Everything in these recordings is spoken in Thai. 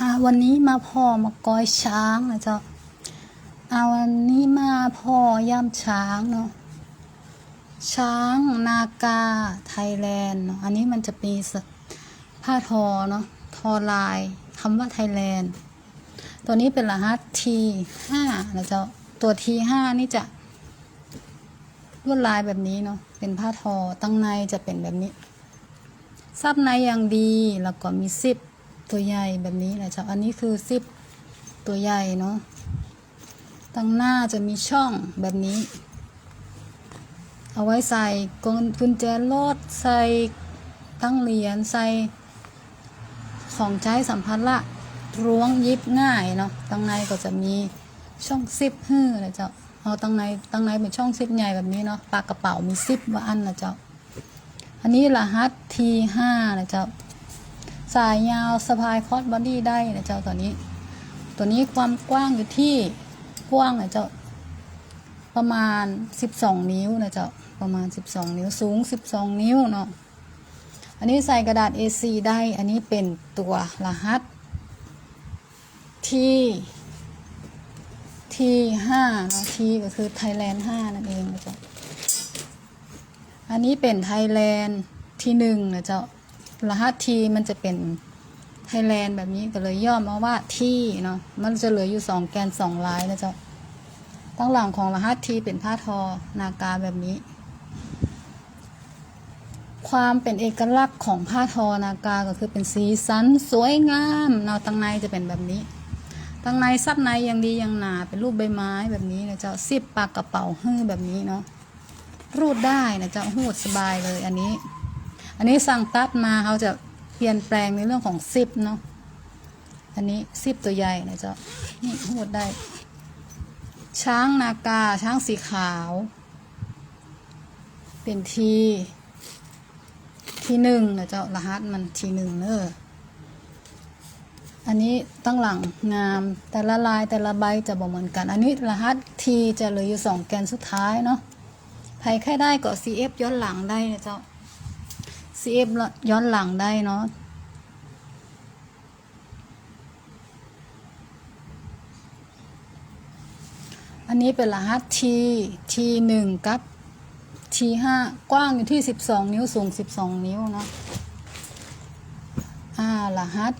อ่าวันนี้มาพอมาก้อยช้างนะเจ้าอ่าวันนี้มาพอย่ำช้างเนาะช้างนากาไทยแลนด์เนาะอันนี้มันจะมีผ้าทอเนาะทอลายคำว่าไทยแลนด์ตัวนี้เป็นรหัส T5 นะเจ้าตัว T5 นี่จะลวดลายแบบนี้เนาะเป็นผ้าทอตั้งในจะเป็นแบบนี้ซับในอย่างดีแล้วก็มีซิป ตัวใหญ่แบบนี้นะจ๊ะอันนี้คือซิปตัวใหญ่เนาะตั้งหน้าจะมีช่องแบบนี้ เอาไว้ใส่กกุญแจรถใส่ตั้งเหรียญใส่ของใช้สัมภาระล้วงยิบง่ายเนาะตั้งในก็จะมีช่องซิปฮื้อนะเจ้าเอาตั้งในตั้งในเป็นช่องซิปใหญ่แบบนี้เนาะปากกระเป๋ามีซิปว่าอันนะเจ้าอันนี้รหัส T5 นะเจ้า สายยาวสะพายคอสบอดี้ได้นะเจ้าตัวนี้ ตัวนี้ความกว้างอยู่ที่กว้างนะเจ้าประมาณ 12 นิ้วนะเจ้าประมาณ 12 นิ้วสูง 12 นิ้วเนาะอันนี้ใส่กระดาษ A4 ได้อันนี้เป็นตัวรหัส T T5 เนาะ T ก็คือ Thailand 5นั่นเองนะเจ้าอันนี้เป็นไทยแลนด์ที่หนึ่งนะเจ้า รหัสทีมันจะเป็นไทยแลนด์แบบนี้ก็เลยย่อมาว่าที่เนาะมันจะเหลืออยู่สองแกนสองลายนะเจ้าตั้งหลังของรหัสทีเป็นผ้าทอนากาแบบนี้ ความเป็นเอกลักษณ์ของผ้าทอนากาก็คือเป็นสีสันสวยงามเนาะตั้งในจะเป็นแบบนี้ตั้งในซับในยังดียังหนาเป็นรูปใบไม้แบบนี้นะเจ้าซิบปากกระเป๋าฮื้อแบบนี้เนาะรูดได้นะเจ้าหูดสบายเลยอันนี้ อันนี้สั่งตัดมาเขาจะเปลี่ยนแปลงในเรื่องของซิปเนาะอันนี้ซิปตัวใหญ่นะเจ้านี่หูดได้ ช้างนากา ช้างสีขาว เป็นทีทีหนึ่งนะเจ้ารหัสมันทีหนึ่งเนอะอันนี้ตั้งหลังงามแต่ละลายแต่ละใบจะบอกเหมือนกัน อันนี้รหัสทีจะเหลืออยู่สองแกนสุดท้ายเนาะใครแค่ได้ก็ CF ย้อนหลังได้นะเจ้า CF ย้อนหลังได้เนาะอันนี้เป็นรหัส T T หนึ่งกับ T ห้ากว้างอยู่ที่สิบสองนิ้วสูงสิบสองนิ้วเนาะอ่ารหัส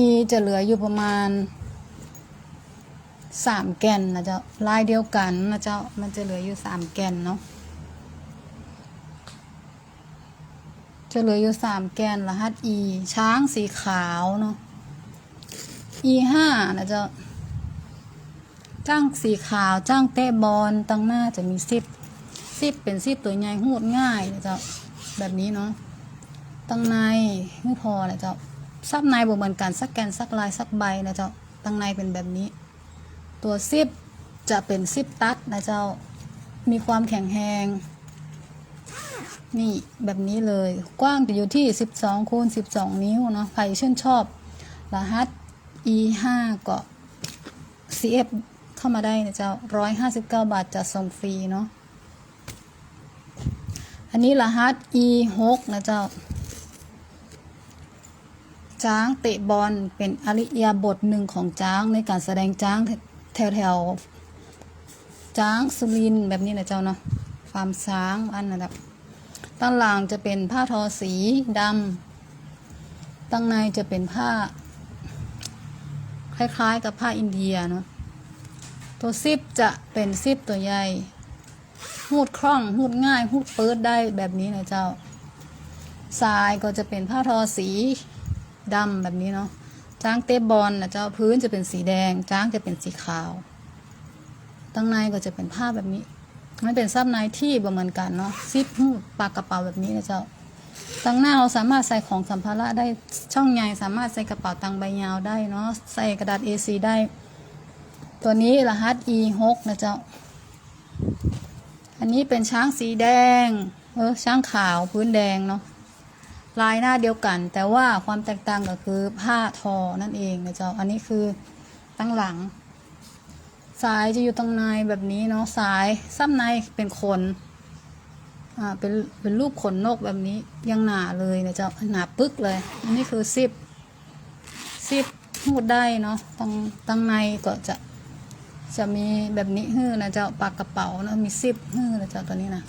E จะเหลืออยู่ประมาณสามแกนนะเจ้าลายเดียวกันนะเจ้ามันจะเหลืออยู่สามแกนเนาะ จะเหลืออยู่สามแกนรหัส e ช้างสีขาวเนาะ e ห้านะเจ้าจ้างสีขาวจ้างเตะบอลตั้งหน้าจะมีซิปซิปเป็นซิปตัวใหญ่หูดง่ายนะเจ้าแบบนี้เนาะตั้งในไม่พอนะเจ้าซับในบวกเหมือนกันสักแกนสักลายสักใบนะเจ้าตั้งในเป็นแบบนี้ ตัวซิปจะเป็นซิปตัดนะเจ้ามีความแข็งแรง นี่แบบนี้เลยกว้างจะอยู่ที่ 12คูณ12 นิ้วเนาะใครชื่นชอบรหัส E5 ก็ CF เข้ามาได้นะเจ้า159 บาทจะส่งฟรีเนาะอันนี้รหัส E6 นะเจ้าจ้างเตะบอลเป็นอริยาบทหนึ่งของจ้างในการแสดงจ้างแถวแถวๆจ้างสุรินแบบนี้นะเจ้าเนาะฟาร์มช้างอันนะครับ ตั้งหลังจะเป็นผ้าทอสีดำตั้งในจะเป็นผ้า คล้ายๆกับผ้าอินเดียเนาะตัวซิปจะเป็นซิปตัวใหญ่หูดคล่องหูดง่ายหูดเปิดได้แบบนี้นะเจ้าทรายก็จะเป็นผ้าทอสีดำแบบนี้เนาะจ้างเตะบอลนะเจ้าพื้นจะเป็นสีแดง จ้างจะเป็นสีขาวตั้งในก็จะเป็นผ้าแบบนี้ มันเป็นซับในที่ประเหมือนกันเนาะซิปหูดปากกระเป๋าแบบนี้นะเจ้าตั้งหน้าเราสามารถใส่ของสัมภาระได้ช่องใหญ่สามารถใส่กระเป๋าตังใบยาวได้เนาะใส่กระดาษ A4 ได้ ตัวนี้รหัส E6 นะเจ้าอันนี้เป็นช้างสีแดงเออช้างขาวพื้นแดงเนาะลายหน้าเดียวกัน แต่ว่าความแตกต่างก็คือผ้าทอนั่นเองนะเจ้าอันนี้คือตั้งหลัง สายจะอยู่ตรงในแบบนี้เนาะสายซ้ำในเป็นขนอ่าเป็นเป็นรูปขนนกแบบนี้ยังหนาเลยนะเจ้าหนาปึ๊กเลยอันนี้คือซิปซิปหูดได้เนาะตั้งตั้งในก็จะจะมีแบบนี้ฮื้อนะเจ้าปากกระเป๋าเนาะมีซิปฮื้อนะเจ้าตัวนี้นะ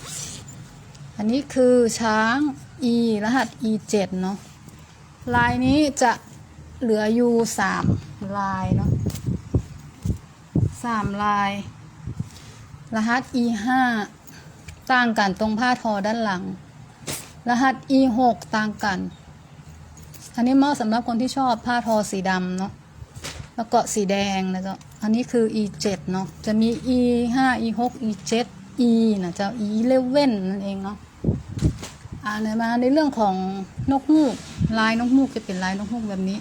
อันนี้คือช้าง e รหัส e 7เนาะลายนี้จะเหลืออยู่สามลายเนาะ สามลาย รหัส e 5ต่างกันตรงผ้าทอด้านหลัง รหัส e 6ต่างกัน อันนี้เหมาะสำหรับคนที่ชอบผ้าทอสีดำเนาะแล้วก็สีแดงนะเจ้าอันนี้คือ e 7เนาะจะมี e 5 e 6 e 7 e นะเจ้า e 11นั่นเองเนาะอ่านมาในเรื่องของนกฮูกลายนกฮูกจะเป็นลายนกฮูกแบบนี้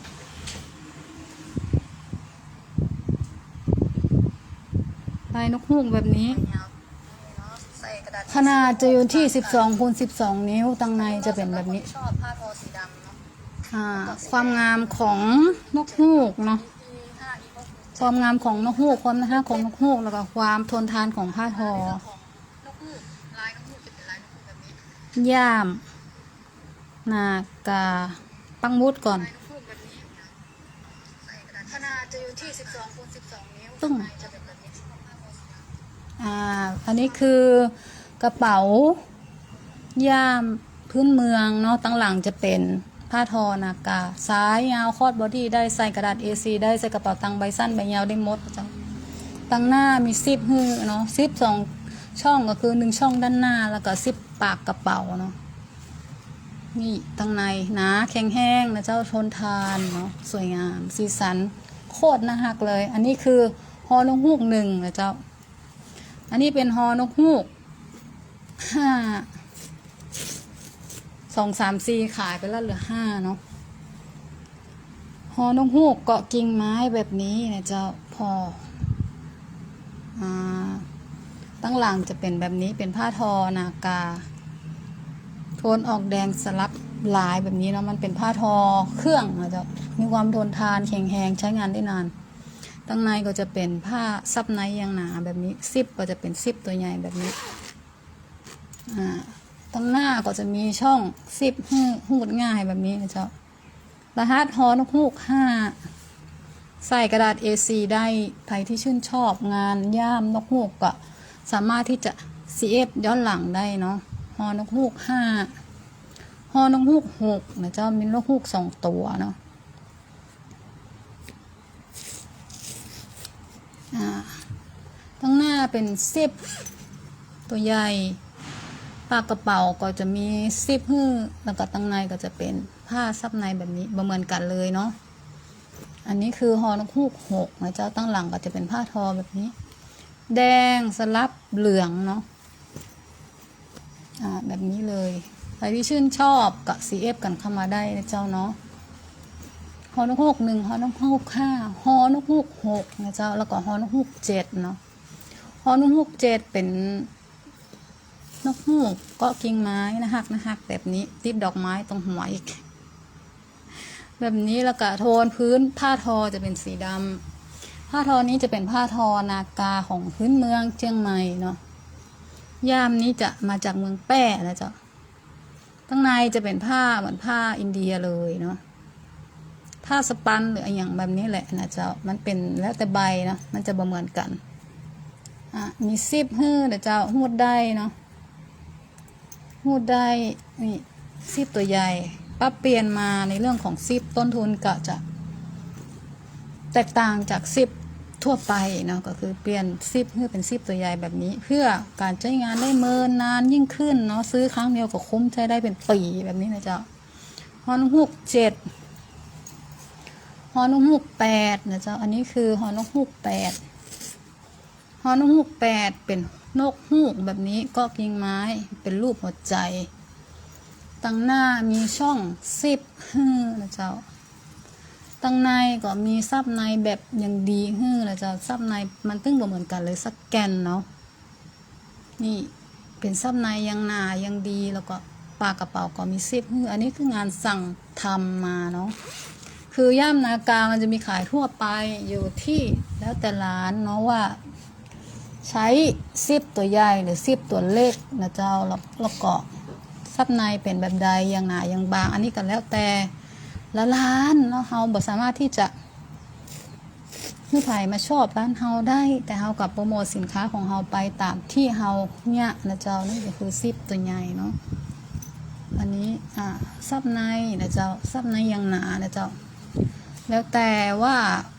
ลายนกฮูกแบบนี้ ขนาดจะอยู่ที่ 12คูณ12 นิ้วตั้งในจะเป็นแบบนี้ ชอบผ้าทอสีดำเนาะอ่าความงามของนกฮูกเนาะ E ห้า E หกความงามของนกฮูกความน่ารักของนกฮูกแล้วก็ความทนทานของผ้าทอของนกฮูกลายนกฮูกจะเป็นลายนกฮูกแบบนี้ย่าม นากาปังมุดก่อนลายนกฮูกแบบนี้นะใส่กระดาษขนาดจะอยู่ที่12คูณ12นิ้วตึ้ง อ่าอันนี้คือกระเป๋าย่ามพื้นเมืองเนาะตั้งหลังจะเป็นผ้าทอนากาซ้ายยาวคอดบอดี้ได้ใส่กระดาษ A4 ได้ใส่กระเป๋าตังใบสั้นใบยาวได้หมดจ้ะตั้งหน้ามีซิปฮือเนาะซิปสองช่องก็คือหนึ่งช่องด้านหน้าแล้วก็ซิปปากกระเป๋าเนาะนี่ตั้งในหนาแข็งแห้งนะเจ้าทนทานเนาะสวยงาม สีสันโคตรน่าฮักเลย อันนี้คือฮอนกฮูกหนึ่งนะเจ้า อันนี้เป็นฮอนกฮูกห้าสองสามสี่ขายไปแล้วเหลือห้าเนาะฮอนกฮูกเกาะกิ่งไม้แบบนี้นะเจ้าพออ่าตั้งหลังจะเป็นแบบนี้เป็นผ้าทอนากา โทนออกแดงสลับลายแบบนี้เนาะมันเป็นผ้าทอเครื่องนะเจ้ามีความทนทานแข็งแรงใช้งานได้นาน ตั้งในก็จะเป็นผ้าซับในยางหนาแบบนี้ซิปก็จะเป็นซิปตัวใหญ่แบบนี้ตั้งหน้าก็จะมีช่องซิปหูหูดง่ายแบบนี้นะเจ้ารหัสฮอนกฮูกห้าใส่กระดาษ A4 ได้ใครที่ชื่นชอบงานย่ามนกฮูกก็สามารถที่จะ CF ย้อนหลังได้เนาะฮอนกฮูกห้าฮอนกฮูกหกนะเจ้ามีนกฮูกสองตัวเนาะ อ่าตั้งหน้าเป็นซิปตัวใหญ่ ปากกระเป๋าก็จะมีซิปฮื้อแล้วก็ตั้งในก็จะเป็นผ้าซับในแบบนี้บ่เมือนกันเลยเนาะ อันนี้คือฮอนกฮูกหกนะเจ้าตั้งหลังก็จะเป็นผ้าทอแบบนี้ แดงสลับเหลืองเนาะอ่าแบบนี้เลย ใครที่ชื่นชอบกับ CF กันเข้ามาได้นะเจ้าเนาะ อนกฮูกหนึ่งฮอนกฮูกห้าฮอนกฮูกหกนะเจ้าแล้วก็ฮอนกฮูกเจ็ดเนาะฮอนกฮูกเจ็ดเป็นนกฮูกเกาะกิ่งไม้นะฮักนะฮักแบบนี้ติดดอกไม้ตรงหัวอีก แบบนี้แล้วก็โทนพื้นผ้าทอจะเป็นสีดำผ้าทอนี้จะเป็นผ้าทอนากาของพื้นเมืองเชียงใหม่เนาะย่ามนี้จะมาจากเมืองแป้นะเจ้าข้างในจะเป็นผ้าเหมือนผ้าอินเดียเลยเนาะ ผ้าสปันหรืออะไรอย่างแบบนี้แหละนะเจ้ามันเป็นแล้วแต่ใบนะมันจะบ่เมือนกันอะมีซิปฮื้อเดี๋ยวเจ้าหูดได้เนาะหูดได้นี่ซิปตัวใหญ่ปรับเปลี่ยนมาในเรื่องของซิปต้นทุนก็จะ แตกต่างจากซิปทั่วไปเนาะก็คือเปลี่ยนซิปเพื่อเป็นซิปตัวใหญ่แบบนี้ เพื่อการใช้งานได้เมินนานยิ่งขึ้นเนาะซื้อครั้งเดียวก็คุ้มใช้ได้เป็นปีแบบนี้นะเจ้าฮอนฮุกเจ็ด อนกฮูกแปดนะเจ้า อันนี้คือฮอนกฮูกแปดฮอนกฮูกแปดเป็นนกฮูกแบบนี้ก็กิ่งไม้เป็นรูปหัวใจ ตั้งหน้ามีช่องซิปฮื้อนะเจ้า ตั้งในก็มีซับในแบบอย่างดีฮื้อนะเจ้าซับในมันตึ้งบ่เหมือนกันเลยสักแกนเนาะ นี่เป็นซับในยังหนายังดีแล้วก็ปากกระเป๋าก็มีซิปฮื้ออันนี้คืองานสั่งทำมาเนาะ คือย่ามนากามันจะมีขายทั่วไปอยู่ที่แล้วแต่ร้านเนาะว่า ใช้ซิปตัวใหญ่หรือซิปตัวเล็กนะเจ้าแล้วก็ซับในเป็นแบบใดอย่างหนาอย่างบาง อันนี้ก็แล้วแต่ละร้านเนาะเราบ่สามารถที่จะผู้ไทยมาชอบร้านเฮาได้ แต่เฮากับโปรโมทสินค้าของเฮาไปตามที่เฮาเนี่ยนะเจ้านี่ก็คือซิปตัวใหญ่เนาะอันนี้อ่าซับในนะเจ้าซับในอยังหนานะเจ้า แล้วแต่ว่า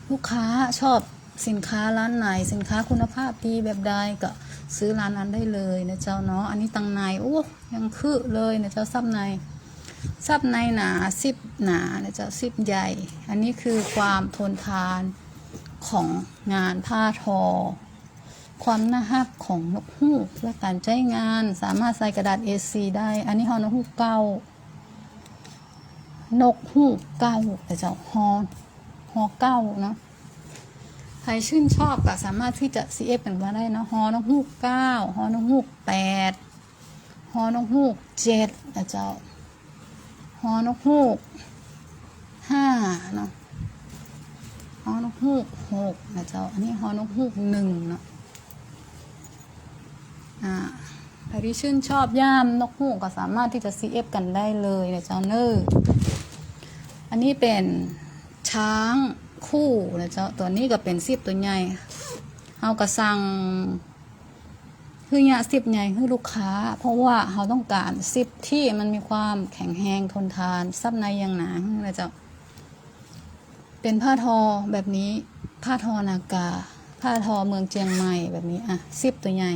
ลูกค้าชอบสินค้าร้านไหน สินค้าคุณภาพดีแบบใดก็ซื้อร้านนั้นได้เลยนะเจ้าเนาะอันนี้ตังในโอ้ยังคือเลยนะเจ้าซับในซับในหนาซิบหนานะเจ้าซิบใหญ่ อันนี้คือความทนทานของงานผ้าทอ ความน่าฮักของนกฮูกและการใช้งานสามารถใส่กระดาษ A4 ได้ อันนี้ฮอนกฮูกเก้า นกฮูกเก้าแต่เจ้าฮอฮอเก้าเนาะใครชื่นชอบก็สามารถที่จะ CF กันมาได้เนาะฮอนกฮูกเก้าฮอนกฮูกแปดฮอนกฮูกเจ็ดนะเจ้าฮอนกฮูกห้าเนาะฮอนกฮูกหกนะเจ้าอันนี้ฮอนกฮูกหนึ่งเนาะอ่าใครที่ชื่นชอบย่ามนกฮูกก็สามารถที่จะ CF กันได้เลยนะเจ้าเนอร์ อันนี้เป็นช้างคู่นะเจ้าตัวนี้ก็เป็นซิบตัวใหญ่เอากระสังคือเนี่ยซิบใหญ่คือลูกค้า เพราะว่าเขาต้องการซิบที่มันมีความแข็งแรงทนทานซับในอยังหนานะเจ้าเป็นผ้าทอแบบนี้ผ้าทอนากา ผ้าทอเมืองเจียงใหม่แบบนี้อะซิบตัวใหญ่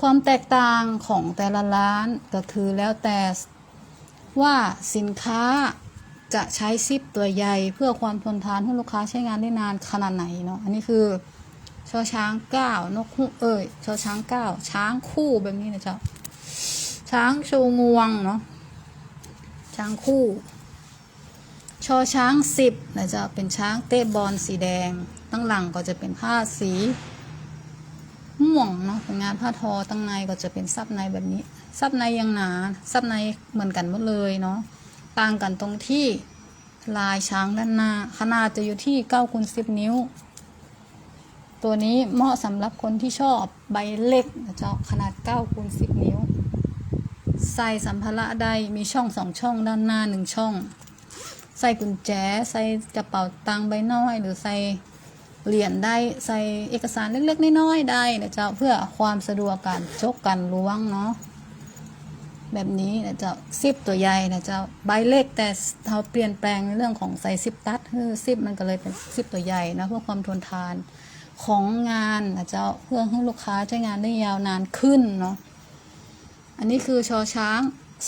ความแตกต่างของแต่ละร้านก็คือแล้วแต่ว่าสินค้า จะใช้ซิปตัวใหญ่เพื่อความทนทานให้ลูกค้าใช้งานได้นานขนาดไหนเนาะอันนี้คือชอช้างเก้านกฮูกเอ้ยชอช้างเก้าช้างคู่แบบนี้นะเจ้าช้างชูงวงเนาะช้างคู่ ชอช้างสิบนะจ๊ะเป็นช้างเตะบอลสีแดง ตั้งหลังก็จะเป็นผ้าสีม่วงเนาะเป็นงานผ้าทอตั้งในก็จะเป็นซับในแบบนี้ซับในยังหนาซับในเหมือนกันหมดเลยเนาะ ต่างกันตรงที่ลายช้างด้านหน้า ขนาดจะอยู่ที่9คูณ10 นิ้ว ตัวนี้เหมาะสำหรับคนที่ชอบใบเล็กนะเจ้าขนาด9คูณ10 นิ้ว ใส่สัมภาระได้มีช่องสองช่องด้านหน้าหนึ่งช่อง ใส่กุญแจ ใส่กระเป๋าตังค์ใบน้อย หรือใส่เหรียญได้ใส่เอกสารเล็กๆน้อยๆได้นะเจ้าเพื่อความสะดวกการจกกันล้วงเนาะ แบบนี้นะเจ้าซิปตัวใหญ่นะเจ้าใบเล็กแต่เราเปลี่ยนแปลงในเรื่องของใส่ซิปตัดคือซิปมันก็เลยเป็นซิปตัวใหญ่นะเพื่อความทนทานของงานนะเจ้าเพื่อให้ลูกค้าใช้งานได้ยาวนานขึ้นเนาะอันนี้คือชอช้าง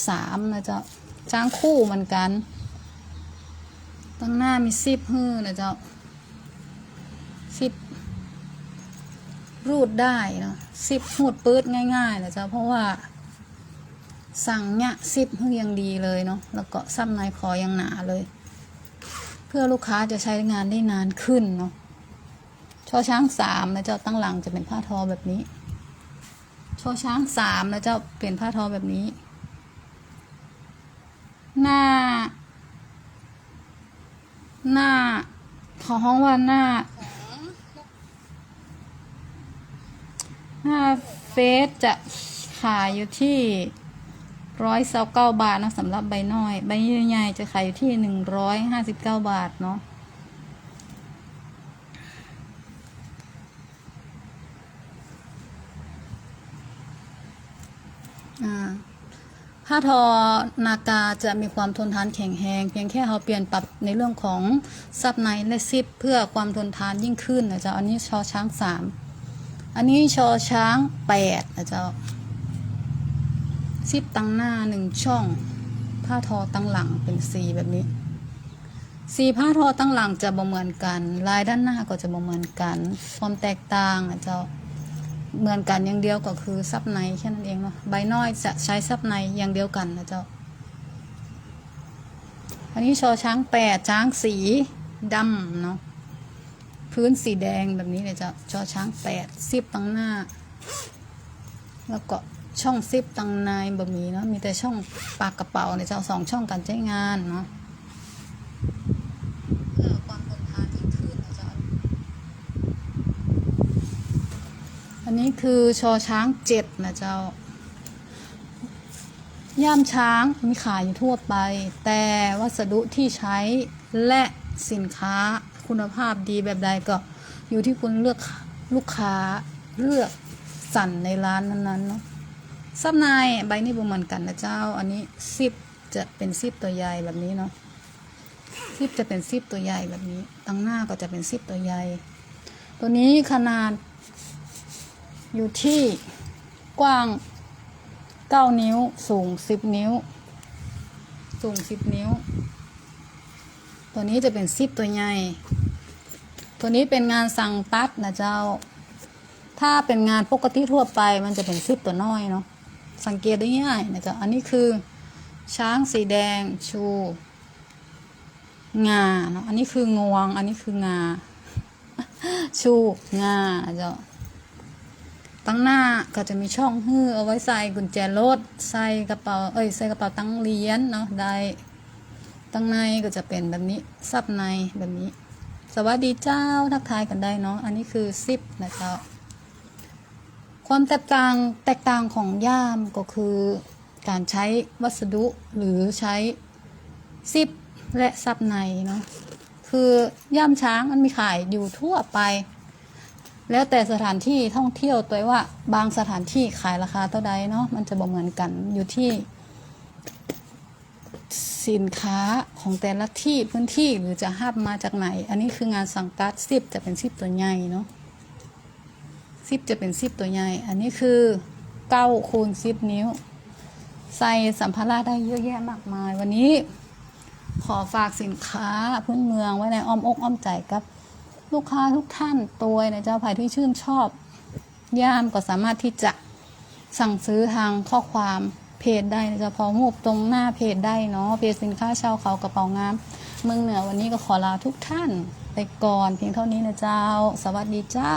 สามนะเจ้าช้างคู่เหมือนกันตั้งหน้ามีซิปฮื้อนะเจ้าซิปรูดได้เนาะซิปหูดปื๊ดง่ายๆนะเจ้าเพราะว่า สั่งเนี่ยซิปฮื้อยังดีเลยเนาะแล้วก็ซ้ำในคอยังหนาเลย เพื่อลูกค้าจะใช้งานได้นานขึ้นเนาะชอช้างสามนะเจ้าตั้งหลังจะเป็นผ้าทอแบบนี้ชอช้างสามนะเจ้าเปลี่ยนผ้าทอแบบนี้ หน้า หน้า ขอห้องว่าหน้า หน้าเฟสจะขายอยู่ที่ ร้อยเเก้าบาทนะสำหรับใบน้อย ใบใหญ่จะขายอยู่ที่หนึ่งร้อยห้าสิบเก้าบาทเนาะอ่าผ้าทอนากาจะมีความทนทานแข็งแรงเพียงแค่เราเปลี่ยนปรับในเรื่องของซับในและซิปเพื่อความทนทานยิ่งขึ้นนะจ๊ะอันนี้ชอช้างสามอันนี้ชอช้างแปดนะจ๊ะ ซิปตั้งหน้าหนึ่งช่อง ผ้าทอตั้งหลังเป็นสีแบบนี้ สีผ้าทอตั้งหลังจะบ่เหมือนกัน ลายด้านหน้าก็จะบ่เหมือนกัน ความแตกต่างนะเหมือนกันอย่างเดียวก็คือซับในแค่นั้นเองเนาะใบน้อยจะใช้ซับในอย่างเดียวกันนะเจ้าอันนี้ชอช้างแปดช้างสีดำเนาะพื้นสีแดงแบบนี้เลยเจ้าชอช้างแปดซิปตั้งหน้า แล้วก็ ช่องซิปตั้งในบะหมี่เนาะมีแต่ช่องปากกระเป๋าเนี่ยเจ้าสองช่องการใช้งานเนาะเพื่อความทนทานที่ขึ้นนะเจ้าอันนี้คือชอช้างเจ็ดนะเจ้า ย่ามช้างมีขายอยู่ทั่วไป แต่วัสดุที่ใช้และสินค้าคุณภาพดีแบบใดก็อยู่ที่คุณเลือกลูกค้าเลือกสั่นในร้านนั้นๆเนาะ ซับในใบนี้บ่เหมือนกันนะเจ้า อันนี้ซิปจะเป็นซิปตัวใหญ่แบบนี้เนาะซิปจะเป็นซิปตัวใหญ่แบบนี้ ตั้งหน้าก็จะเป็นซิปตัวใหญ่ ตัวนี้ขนาด อยู่ที่กว้าง9นิ้ว สูง10นิ้ว สูง10นิ้ว ตัวนี้จะเป็นซิปตัวใหญ่ ตัวนี้เป็นงานสั่งตัดนะเจ้าถ้าเป็นงานปกติทั่วไปมันจะเป็นซิปตัวน้อยเนาะ สังเกตได้ง่ายนะจ้าอันนี้คือช้างสีแดงชู งาเนาะอันนี้คืองวง อันนี้คืองา ชูงาเจ้าตั้งหน้าก็จะมีช่องฮื้อเอาไว้ใส่กุญแจรถใส่กระเป๋าเอ้ยใส่กระเป๋าตั้งเหรียญเนาะได้ตั้งในก็จะเป็นแบบนี้ซับในแบบนี้ สวัสดีเจ้าทักทายกันได้เนาะอันนี้คือซิปนะเจ้า ความแตกต่างแตกต่างของย่ามก็คือการใช้วัสดุหรือใช้ซิปและซับในเนาะคือย่ามช้างมันมีขายอยู่ทั่วไป แล้วแต่สถานที่ท่องเที่ยวตัวว่าบางสถานที่ขายราคาเท่าใดเนาะมันจะบ่เหมือนกันอยู่ที่สินค้าของแต่ละที่พื้นที่หรือจะห้าบมาจากไหน อันนี้คืองานสังกัดซิปจะเป็นซิปตัวใหญ่เนาะ ซิปจะเป็นซิปตัวใหญ่ อันนี้คือเก้าคูณซิปนิ้ว ใส่สัมภาระได้เยอะแยะมากมาย วันนี้ขอฝากสินค้าพื้นเมืองไว้ในอ้อมอกอ้อมใจกับลูกค้าทุกท่านตัวในเจ้าภายที่ชื่นชอบ ย่ามก็สามารถที่จะสั่งซื้อทางข้อความเพจได้นะจะพอมูบตรงหน้าเพจได้เนาะเพจสินค้าช่าเขากระเป๋างามเมืองเหนือวันนี้ก็ขอลาทุกท่านไปก่อนเพียงเท่านี้นะเจ้า สวัสดีเจ้า